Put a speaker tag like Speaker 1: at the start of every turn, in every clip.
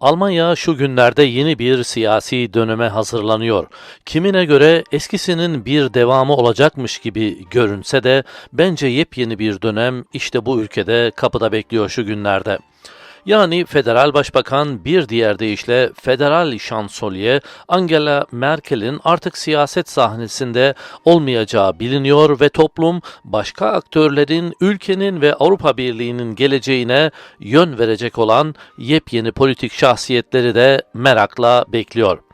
Speaker 1: Almanya şu günlerde yeni bir siyasi döneme hazırlanıyor. Kimine göre eskisinin bir devamı olacakmış gibi görünse de bence yepyeni bir dönem işte bu ülkede kapıda bekliyor şu günlerde. Yani Federal Başbakan bir diğer deyişle Federal Şansölye Angela Merkel'in artık siyaset sahnesinde olmayacağı biliniyor ve toplum başka aktörlerin ülkenin ve Avrupa Birliği'nin geleceğine yön verecek olan yepyeni politik şahsiyetleri de merakla bekliyor.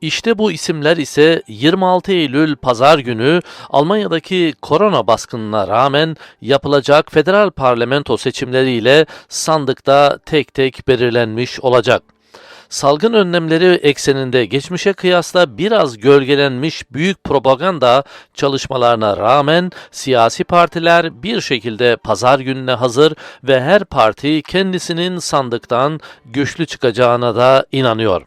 Speaker 1: İşte bu isimler ise 26 Eylül pazar günü Almanya'daki korona baskınına rağmen yapılacak federal parlamento seçimleriyle sandıkta tek tek belirlenmiş olacak. Salgın önlemleri ekseninde geçmişe kıyasla biraz gölgelenmiş büyük propaganda çalışmalarına rağmen siyasi partiler bir şekilde pazar gününe hazır ve her parti kendisinin sandıktan güçlü çıkacağına da inanıyor.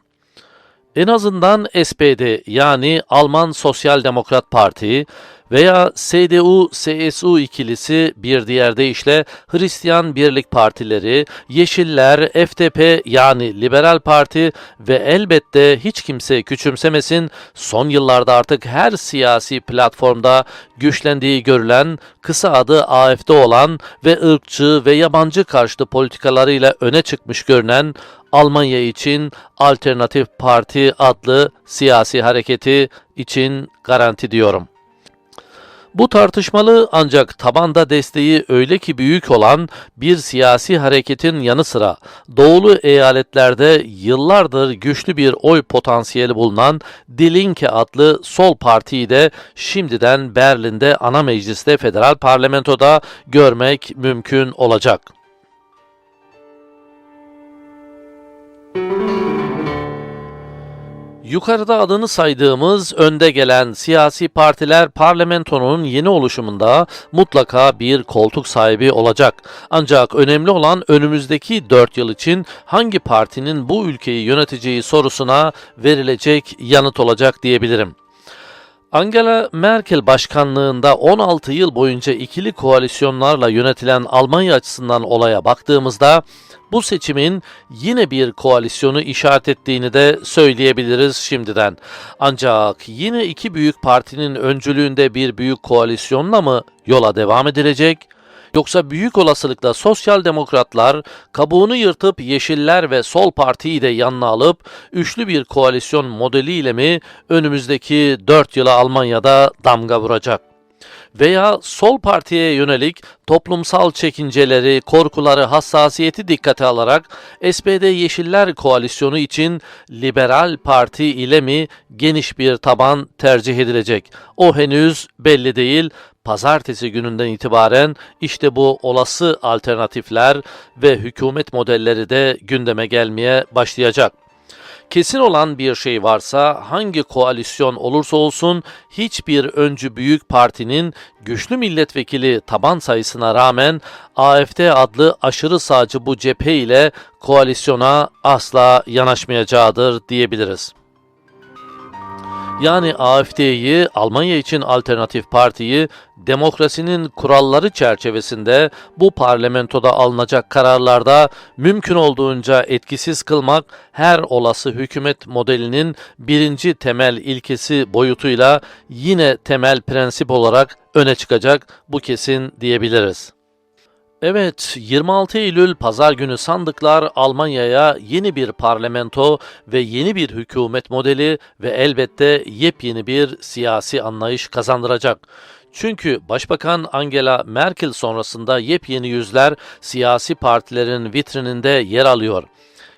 Speaker 1: En azından SPD yani Alman Sosyal Demokrat Parti veya CDU-CSU ikilisi bir diğer deyişle Hristiyan Birlik Partileri, Yeşiller, FDP yani Liberal Parti ve elbette hiç kimse küçümsemesin son yıllarda artık her siyasi platformda güçlendiği görülen kısa adı AFD olan ve ırkçı ve yabancı karşıtı politikalarıyla öne çıkmış görünen Almanya için Alternatif Parti adlı siyasi hareketi için garanti diyorum. Bu tartışmalı ancak tabanda desteği öyle ki büyük olan bir siyasi hareketin yanı sıra doğulu eyaletlerde yıllardır güçlü bir oy potansiyeli bulunan Die Linke adlı sol partiyi de şimdiden Berlin'de ana mecliste federal parlamentoda görmek mümkün olacak. Yukarıda adını saydığımız önde gelen siyasi partiler parlamentonun yeni oluşumunda mutlaka bir koltuk sahibi olacak. Ancak önemli olan önümüzdeki 4 yıl için hangi partinin bu ülkeyi yöneteceği sorusuna verilecek yanıt olacak diyebilirim. Angela Merkel başkanlığında 16 yıl boyunca ikili koalisyonlarla yönetilen Almanya açısından olaya baktığımızda bu seçimin yine bir koalisyonu işaret ettiğini de söyleyebiliriz şimdiden. Ancak yine iki büyük partinin öncülüğünde bir büyük koalisyonla mı yola devam edilecek? Yoksa büyük olasılıkla sosyal demokratlar kabuğunu yırtıp yeşiller ve sol partiyi de yanına alıp üçlü bir koalisyon modeliyle mi önümüzdeki 4 yıla Almanya'da damga vuracak? Veya sol partiye yönelik toplumsal çekinceleri, korkuları, hassasiyeti dikkate alarak SPD Yeşiller Koalisyonu için Liberal Parti ile mi geniş bir taban tercih edilecek? O henüz belli değil. Pazartesi gününden itibaren işte bu olası alternatifler ve hükümet modelleri de gündeme gelmeye başlayacak. Kesin olan bir şey varsa hangi koalisyon olursa olsun hiçbir öncü büyük partinin güçlü milletvekili taban sayısına rağmen AFD adlı aşırı sağcı bu cephe ile koalisyona asla yanaşmayacağıdır diyebiliriz. Yani AFD'yi, Almanya için Alternatif Parti'yi demokrasinin kuralları çerçevesinde bu parlamentoda alınacak kararlarda mümkün olduğunca etkisiz kılmak her olası hükümet modelinin birinci temel ilkesi boyutuyla yine temel prensip olarak öne çıkacak bu kesin diyebiliriz. Evet, 26 Eylül pazar günü sandıklar Almanya'ya yeni bir parlamento ve yeni bir hükümet modeli ve elbette yepyeni bir siyasi anlayış kazandıracak. Çünkü Başbakan Angela Merkel sonrasında yepyeni yüzler siyasi partilerin vitrininde yer alıyor.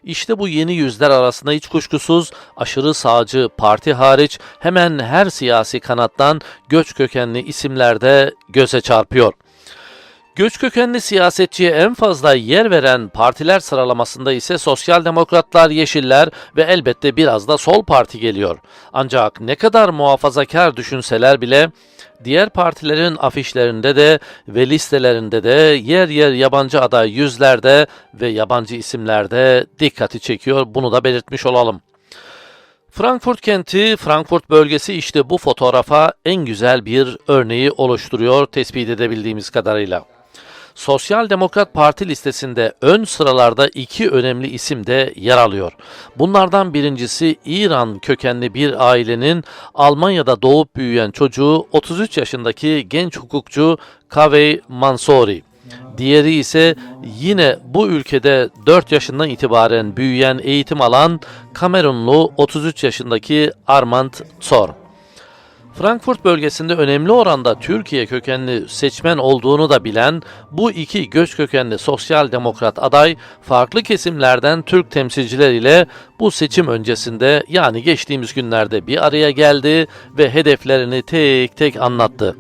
Speaker 1: İşte bu yeni yüzler arasında hiç kuşkusuz aşırı sağcı parti hariç hemen her siyasi kanattan göç kökenli isimler de göze çarpıyor. Göç kökenli siyasetçiye en fazla yer veren partiler sıralamasında ise Sosyal Demokratlar, Yeşiller ve elbette biraz da Sol Parti geliyor. Ancak ne kadar muhafazakar düşünseler bile diğer partilerin afişlerinde de ve listelerinde de yer yer yabancı aday yüzlerde ve yabancı isimlerde dikkati çekiyor. Bunu da belirtmiş olalım. Frankfurt kenti, Frankfurt bölgesi işte bu fotoğrafa en güzel bir örneği oluşturuyor tespit edebildiğimiz kadarıyla. Sosyal Demokrat Parti listesinde ön sıralarda iki önemli isim de yer alıyor. Bunlardan birincisi İran kökenli bir ailenin Almanya'da doğup büyüyen çocuğu 33 yaşındaki genç hukukçu Kaveh Mansouri. Diğeri ise yine bu ülkede 4 yaşından itibaren büyüyen eğitim alan Kamerunlu 33 yaşındaki Armand Tsor. Frankfurt bölgesinde önemli oranda Türkiye kökenli seçmen olduğunu da bilen bu iki göç kökenli sosyal demokrat aday farklı kesimlerden Türk temsilcileriyle bu seçim öncesinde yani geçtiğimiz günlerde bir araya geldi ve hedeflerini tek tek anlattı.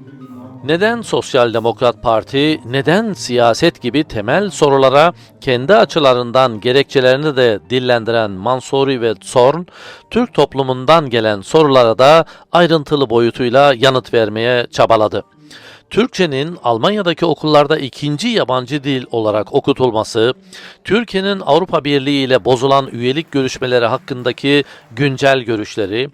Speaker 1: Neden Sosyal Demokrat Parti, neden siyaset gibi temel sorulara kendi açılarından gerekçelerini de dillendiren Mansuri ve Zorn, Türk toplumundan gelen sorulara da ayrıntılı boyutuyla yanıt vermeye çabaladı. Türkçenin Almanya'daki okullarda ikinci yabancı dil olarak okutulması, Türkiye'nin Avrupa Birliği ile bozulan üyelik görüşmeleri hakkındaki güncel görüşleri,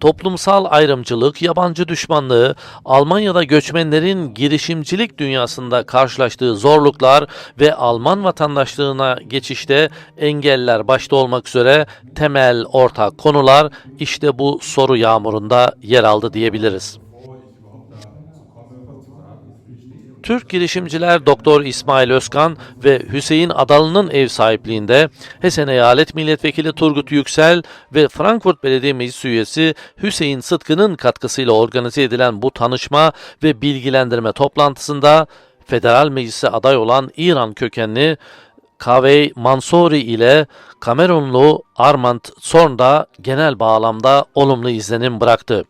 Speaker 1: toplumsal ayrımcılık, yabancı düşmanlığı, Almanya'da göçmenlerin girişimcilik dünyasında karşılaştığı zorluklar ve Alman vatandaşlığına geçişte engeller başta olmak üzere temel ortak konular işte bu soru yağmurunda yer aldı diyebiliriz. Türk girişimciler Doktor İsmail Özkan ve Hüseyin Adalı'nın ev sahipliğinde Hesen Eyalet Milletvekili Turgut Yüksel ve Frankfurt Belediye Meclisi üyesi Hüseyin Sıtkı'nın katkısıyla organize edilen bu tanışma ve bilgilendirme toplantısında Federal Meclise aday olan İran kökenli Kaveh Mansouri ile Kamerunlu Armand Zorn da genel bağlamda olumlu izlenim bıraktı.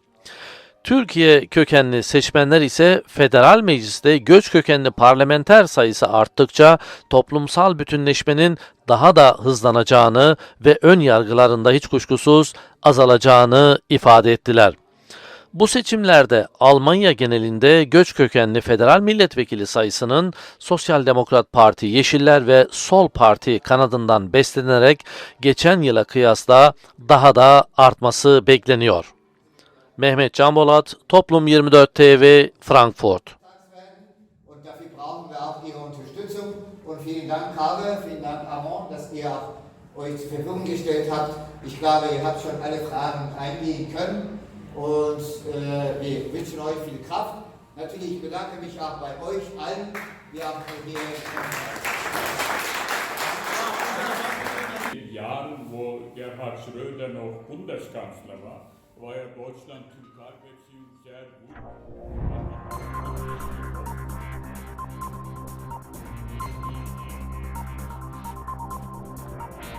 Speaker 1: Türkiye kökenli seçmenler ise federal mecliste göç kökenli parlamenter sayısı arttıkça toplumsal bütünleşmenin daha da hızlanacağını ve ön yargılarında hiç kuşkusuz azalacağını ifade ettiler. Bu seçimlerde Almanya genelinde göç kökenli federal milletvekili sayısının Sosyal Demokrat Parti, Yeşiller ve Sol Parti kanadından beslenerek geçen yıla kıyasla daha da artması bekleniyor. Mehmet Can Bolat, Toplum 24 TV, Frankfurt.
Speaker 2: Und dafür brauchen wir auch Ihre Unterstützung. Und vielen Dank, Karle, vielen Dank, Amon, dass ihr euch zur Verfügung gestellt habt. Ich glaube, ihr habt schon alle Fragen eingehen können. Und äh, wir wünschen euch viel Kraft. Natürlich ich bedanke mich auch bei euch allen. Wir haben hier
Speaker 3: In den Jahren, wo Gerhard Schröder noch Bundeskanzler war, Woher Deutschland zum Karl sehr gut. Thank you.